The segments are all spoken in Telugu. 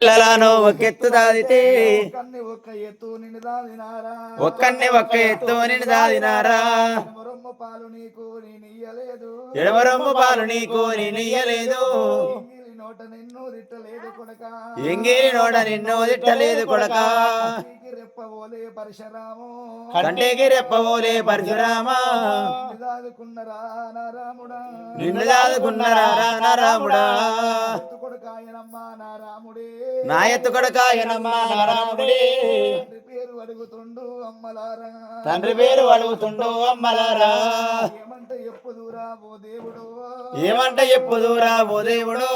పిల్లలను ఒకెత్తు దాదితే కన్ని ఒక్క ఎత్తు నిన్ను దాదినారా. ఒక్కన్ని ఒక్క ఎత్తు నిన్ను దాదినారా. మరొమ్మ పాలు నీకు నేను ఇయ్యలేదు. ఎడమరొమ్ము పాలు నీకు ఎంగిలి నోట నిన్ను తిట్టలేదు కొడక. ఎంగిలి నోడ నిన్ను తిట్టలేదు కొడక. రెప్పవోలే పరశురాము. కంటేకి రెప్పవోలే పరశురామా. దాదుకున్నరా నారాముడా. నిన్ను దాదుకున్నరా నారాముడా. కొడుకాయనమ్మా నారాముడే. నా ఎత్తు కొడక ఎనమ్మా నారాముడే. పేరు అడుగుతుండు అమ్మలారా. తండ్రి పేరు అడుగుతుండు అమ్మలారా. ఏమంట ఎప్పుదురా ఓ దేవుడు. ఏమంట ఎప్పుదూరా ఓ దేవుడు.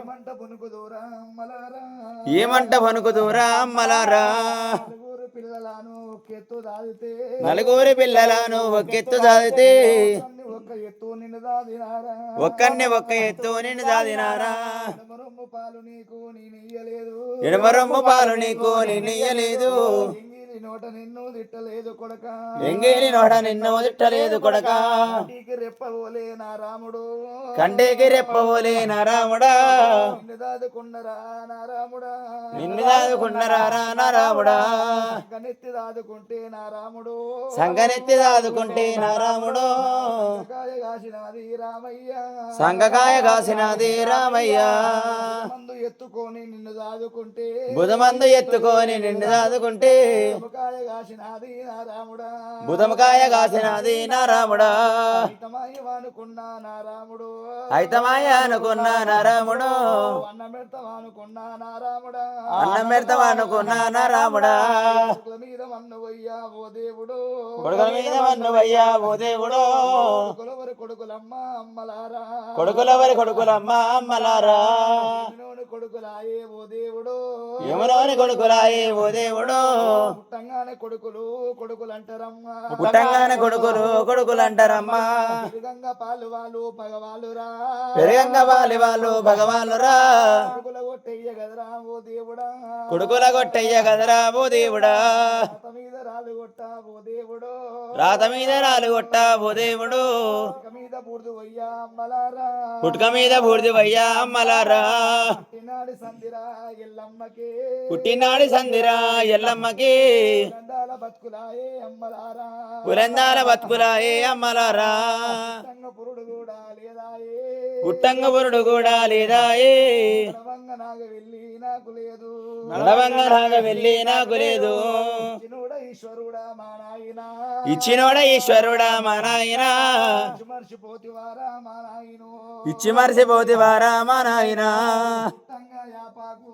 ఏమంట పునుకుదురా అమ్మలారా. ఏమంట వణుకుదూరా అమ్మలారా. నలుగురు పిల్లలను ఒకెత్తు దాదితే. నలుగురి పిల్లలను ఒకెత్తు దాదితే. ఒక్క ఎత్తు నిన్ను దాదినారా? ఒక్కన్ని ఒక్క ఎత్తు నిన్ను దాదినారా? మరొమ్ము పాలు నీకు నేను ఇయ్యలేదు. ఎడమరొమ్ము పాలు నీకు నిన్నీయలేదు నోట నిన్ను తిట్టలేదు కొడక. ఎంగిలి నోడ నిన్ను తిట్టలేదు కొడక. ఇంటికి రెప్పవోలే నా రాముడు. కంటేకి రెప్పవోలే నారాముడా నిన్ను దాదుకున్నరా నా రాముడా. నిన్ను దాదుకున్నరారా నారాముడా కనెత్తి దాదుకుంటే నా రాముడు. సంగనెత్తి దాదుకుంటే నారాముడు కాయ కాసినది రామయ్య. సంగకాయ కాసినది రామయ్య. ఎత్తుకొని నిన్ను దాదుకుంటే. బుధమందు ఎత్తుకొని నిన్ను దాదుకుంటే. కాయ కాసినది నా రాముడా బుధమకాయ కాసినది నారాముడా. నా రాముడు అయితమాయ అనుకున్న నారాముడు. అన్నం పెడతావానుకున్నా నా రాముడా అన్నం పెడతావనుకున్న నారాముడా. కొడుకుల మీద మన్నువయ్యా ఓ దేవుడు. కొడుకుల మీద మన్నువయ్యా ఓ దేవుడు. కొడుకులవరి కొడుకులమ్మ అమ్మలారా. కొడుకులవరి కొడుకులమ్మ అమ్మలారా. కొడుకులాయే ఓ దేవుడు. యమునోని కొడుకులాయే ఓ దేవుడు. పుట్టంగానే కొడుకులు కొడుకులు అంటారమ్మా పుట్టంగానే కొడుకులు కొడుకులు అంటారమ్మా పెరుగంగా పాలు వాళ్ళు పగవాళ్ళురా పెరిగంగ వాలి వాళ్ళు భగవానురా కొడుకుల కొట్టెయ్య కదరా ఓ దేవుడా. కొడుకుల కొట్టయ్య కదరా ఓ దేవుడా. అత మీద రాలు కొట్ట ఓ దేవుడు. రాత మీద రాలు కొట్ట ఓ దేవుడు. మీద బూర్దు వయ్యా అమ్మలారా. పుట్టుక మీద బూడిదివయ్యా అమ్మలారా. పుట్టినాడి సందిరా ఎల్లమ్మకి. పుట్టినాడి సందిరా ఎల్లమ్మకి. నందాల బతుకులాయే అమ్మలారా. పురందాల బతుకులాయే అమ్మలారా. పురుడు కూడా లేదాయే. పుట్టంగ పురుడు కూడా లేదాయే. నడవంగ నాగ వెళ్ళి నాకు లేదు. నడవంగ రాగ వెళ్ళి నాకు లేదు. చినుడ ఈశ్వరుడా మా నాయన ఇచ్చినోడ ఈశ్వరుడా మా నాయన మర్చిపోతివారా మా నాయను ఇచ్చి మరిసిపోతివారా మా నాయన పుట్టంగా యాపాకు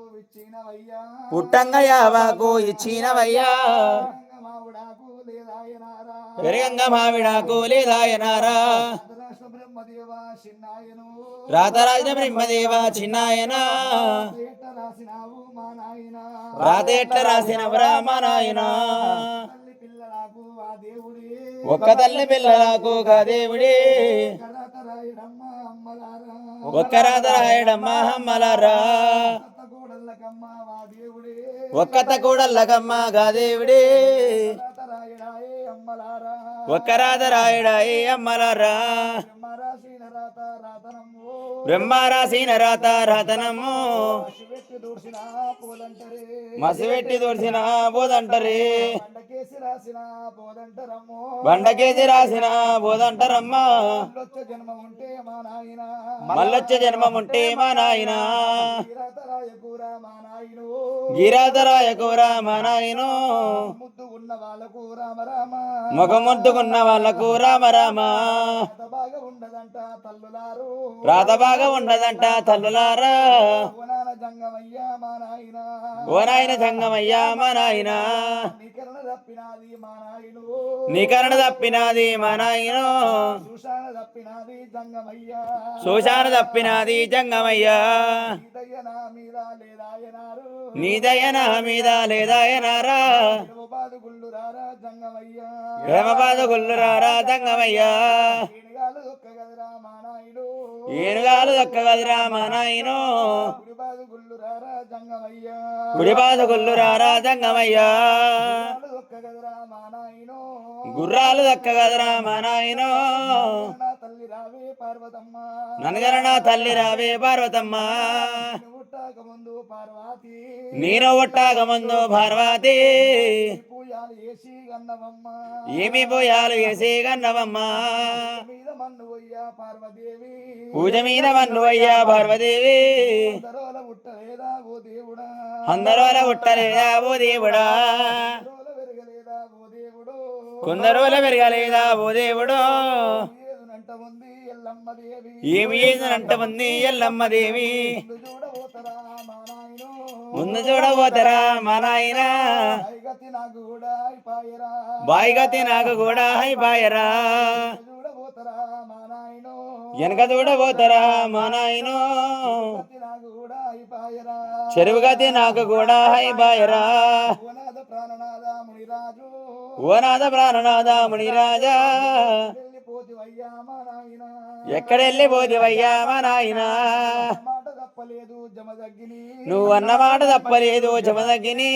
పుట్టంగ ఇచ్చినవయ్యా. పుట్టంగ మావుడాకు లేదాయనారా. పెరిగంగ మావిడాకు లేదాయనారా. రాష్ట్ర బ్రహ్మదేవ చిన్నాయను. రాత ఎట్ల రాసిన నాయన దేవుడి. ఒక్క తల్లి పిల్లలకు గా దేవుడే. కరాత రాయడమ్మ అమ్మలారా. ఒక్క రాత రాయడమ్మ అమ్మలారా. ఒక్కత కూడల్లకమ్మ గా దేవుడే. కరాత రాయడాయే అమ్మలారా ఒక్క రాత రాయడాయి అమ్మలారా. రాత రాతనమ్ము బ్రహ్మ రాసిన రాత రాతనము దూర్చిన మసిపెట్టి దూర్చిన బోదంటరే. బండకేసి రాసిన బోదంటరమ్మా. మళ్ళొచ్చ జన్మం ఉంటే మా నాయన. మళ్ళొచ్చే మా నాయన రాత గిరాధరాయ కూర మా నాయను. ముద్దు వాళ్ళకు రామ రామ. ముఖముద్దుకున్న వాళ్ళకు రామ రామ. రాత బాగా ఉండదంట తల్లులారా. జంగమయ్యా ఓ నాయన సంగమయ్యా మా నాయన నీకరణ తప్పినాది మా నాయను జంగమయ్యా. శోషాన తప్పినాది జంగమయ్యా. సీతయ్య నా మీద లేదాయనారు. గుళ్ళు రారా జంగమయ్యా. ప్రేమపాద గుల్లురారా జంగమయ్యా. ఏనుగాలు దక్కగదిరా మా నాయను గుడిబాదు గుళ్ళు రారా జంగమయ్యా? గుడిపాద గుర్రాలు దక్కగదిరా మా నాయను నా తల్లి రావే పార్వతమ్మ. నేను ఒట్టాక ముందు పార్వతి. ఏమి పోయాలు పోయ్యా పార్వదేవి. పూజ మీద మన్ను అయ్యా పార్వదేవి. అందరోల ఉట్టలేదా ఓ దేవుడా. అందరోల పెరగలేదా ఓ దేవుడు. ఏమి చేసినంట ఉంది ఎల్లమ్మ దేవి. ముందు చూడబోతరా మా నాయనో పైగతి నాకు కూడా అయిపోయరా బాయిగతి నాకు కూడా చూడబోతరా మా నాయనో వెనక చూడబోతరా మా నాయనో నాకు కూడా అయిపోయరా చెరువు గతి నాకు కూడా బాయరా ఓనాద ప్రాణనాద మునిరాజు మునిరాజా వెళ్ళిపోతివయ్యా మా నాయన నువ్వు అన్న మాట తప్పలేదు జమదగ్గిని.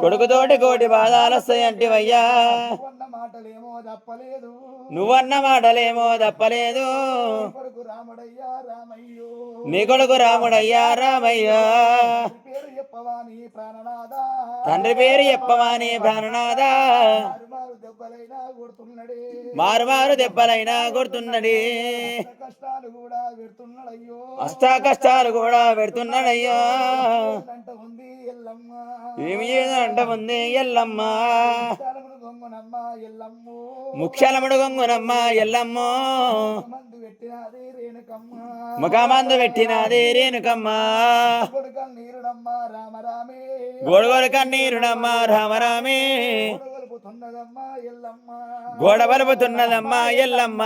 కొడుకుతోటి కోటి బాధాలు వస్తాయంటివయ్యా కొన్న మాటలేమో తప్పలేదు. నువ్వన్న మాటలేమో తప్పలేదు. కొడుకు రాముడయ్యా రామయ్యో. నీ కొడుకు రాముడయ్యా రామయ్యా. తండ్రి పేరు చెప్పవాని ప్రాణనాథ. మారు మారు దెబ్బలైనా కొడుతున్నది కష్టాలు కూడా అష్ట కష్టాలు కూడా పెడుతున్నాడయ్యా అంట ఉంది ఎల్లమ్మ ఏమి అంట ఉంది ఎల్లమ్మ కష్టాలను దొంగనమ్మ ఎల్లమ్ము ముఖ్యాలముడు గొంగునమ్మ ఎల్లమ్మ మందు పెట్టినది రేణుకమ్మ ముఖమందు పెట్టినది రేణుకమ్మ కొడుక నీరుడమ్మ రామరామే గోడగోలు కన్నీరునమ్మ రామరామే కొలుపుతున్నదమ్మ ఎల్లమ్మ గోడ పలుపుతున్నదమ్మ ఎల్లమ్మ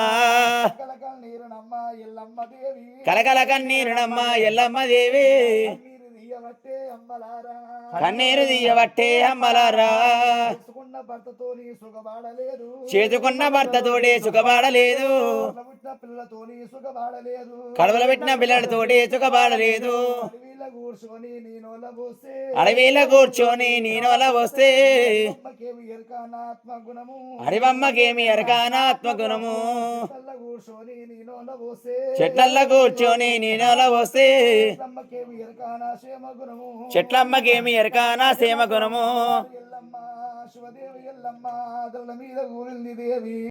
కలకల కన్నీరునమ్మ ఎల్లమ్మ దేవి. కన్నీరు తీయబట్టే అమ్మలారా. చేసుకున్న భర్తతోని చేతుకున్న భర్తతోటి సుఖపడలేదు పుట్టిన పిల్లలతోని సుఖపడలేదు కడవల పెట్టిన పిల్లలతోటి సుఖపడలేదు అడవిలో కూర్చొని నేను పోస్తే. అడవిలో కూర్చొని నేను అలా వస్తే అమ్మకేమి ఎరకాన ఆత్మగుణము అడివమ్మకేమి ఎరకాన ఆత్మగుణము కళ్ళ కూర్చొని నేను పోస్తే. చెట్లల్లో కూర్చొని నేను అలా వస్తే అమ్మకేమి ఎరకాన క్షేమగుణము చెట్లమ్మకేమి ఎరకాన సేమ గుణము? ఎల్లమ్మ శివదేవి ఎల్లమ్మ దొరల మీద ఊరింది దేవి.